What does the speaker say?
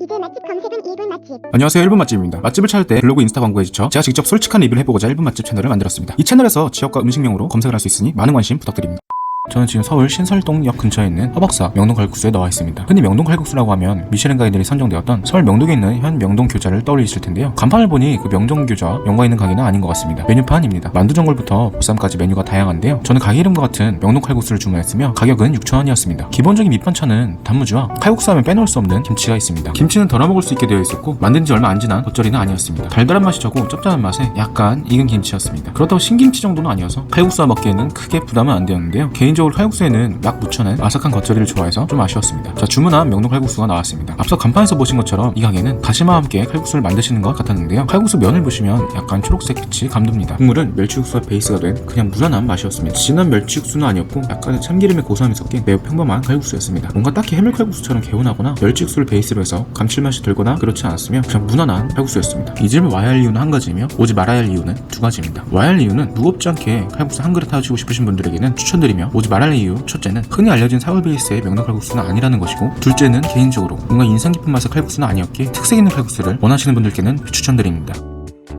이들 맛집 검색은 2분 맛집. 안녕하세요 1분 맛집입니다. 맛집을 찾을 때 블로그 인스타 광고에 지쳐 제가 직접 솔직한 리뷰를 해보고자 1분 맛집 채널을 만들었습니다. 이 채널에서 지역과 음식명으로 검색을 할 수 있으니 많은 관심 부탁드립니다 저는 지금 서울 신설동역 근처에 있는 허벅사 명동 칼국수에 나와 있습니다. 흔히 명동 칼국수라고 하면 미쉐린 가이드에 선정되었던 서울 명동에 있는 현 명동 교자를 떠올리실 텐데요. 간판을 보니 그 명동 교자와 연관 있는 가게는 아닌 것 같습니다. 메뉴판입니다. 만두 전골부터 보쌈까지 메뉴가 다양한데요. 저는 가게 이름과 같은 명동 칼국수를 주문했으며 가격은 6,000원이었습니다. 기본적인 밑반찬은 단무지와 칼국수 하면 빼놓을 수 없는 김치가 있습니다. 김치는 덜어 먹을 수 있게 되어 있었고 만든 지 얼마 안 지난 겉절이는 아니었습니다. 달달한 맛이 적고 짭짤한 맛에 약간 익은 김치였습니다. 그렇다고 신김치 정도는 아니어서 칼국수와 먹기에는 크게 부담은 안 되었는데요. 개인 적으로 칼국수에는 약 묻혀낸 아삭한 겉절이를 좋아해서 좀 아쉬웠습니다. 자 주문한 명동 칼국수가 나왔습니다. 앞서 간판에서 보신 것처럼 이 가게는 다시마와 함께 칼국수를 만드시는 것 같았는데요. 칼국수 면을 보시면 약간 초록색 빛이 감돕니다. 국물은 멸치육수가 베이스가 된 그냥 무난한 맛이었습니다. 진한 멸치육수는 아니었고 약간의 참기름의 고소함이 섞인 매우 평범한 칼국수였습니다. 뭔가 딱히 해물칼국수처럼 개운하거나 멸치육수를 베이스로 해서 감칠맛이 들거나 그렇지 않았으며 그냥 무난한 칼국수였습니다. 이 집을 와야 할 이유는 한 가지이며 오지 말아야 할 이유는 두 가지입니다. 와야 할 이유는 무겁지 않게 칼국수 한 그릇 하시고 싶으신 분들에게는 추천드리며 오지 말아야 할 이유 첫째는 흔히 알려진 사골 베이스의 명동 칼국수는 아니라는 것이고 둘째는 개인적으로 뭔가 인상 깊은 맛의 칼국수는 아니었기에 특색 있는 칼국수를 원하시는 분들께는 추천드립니다.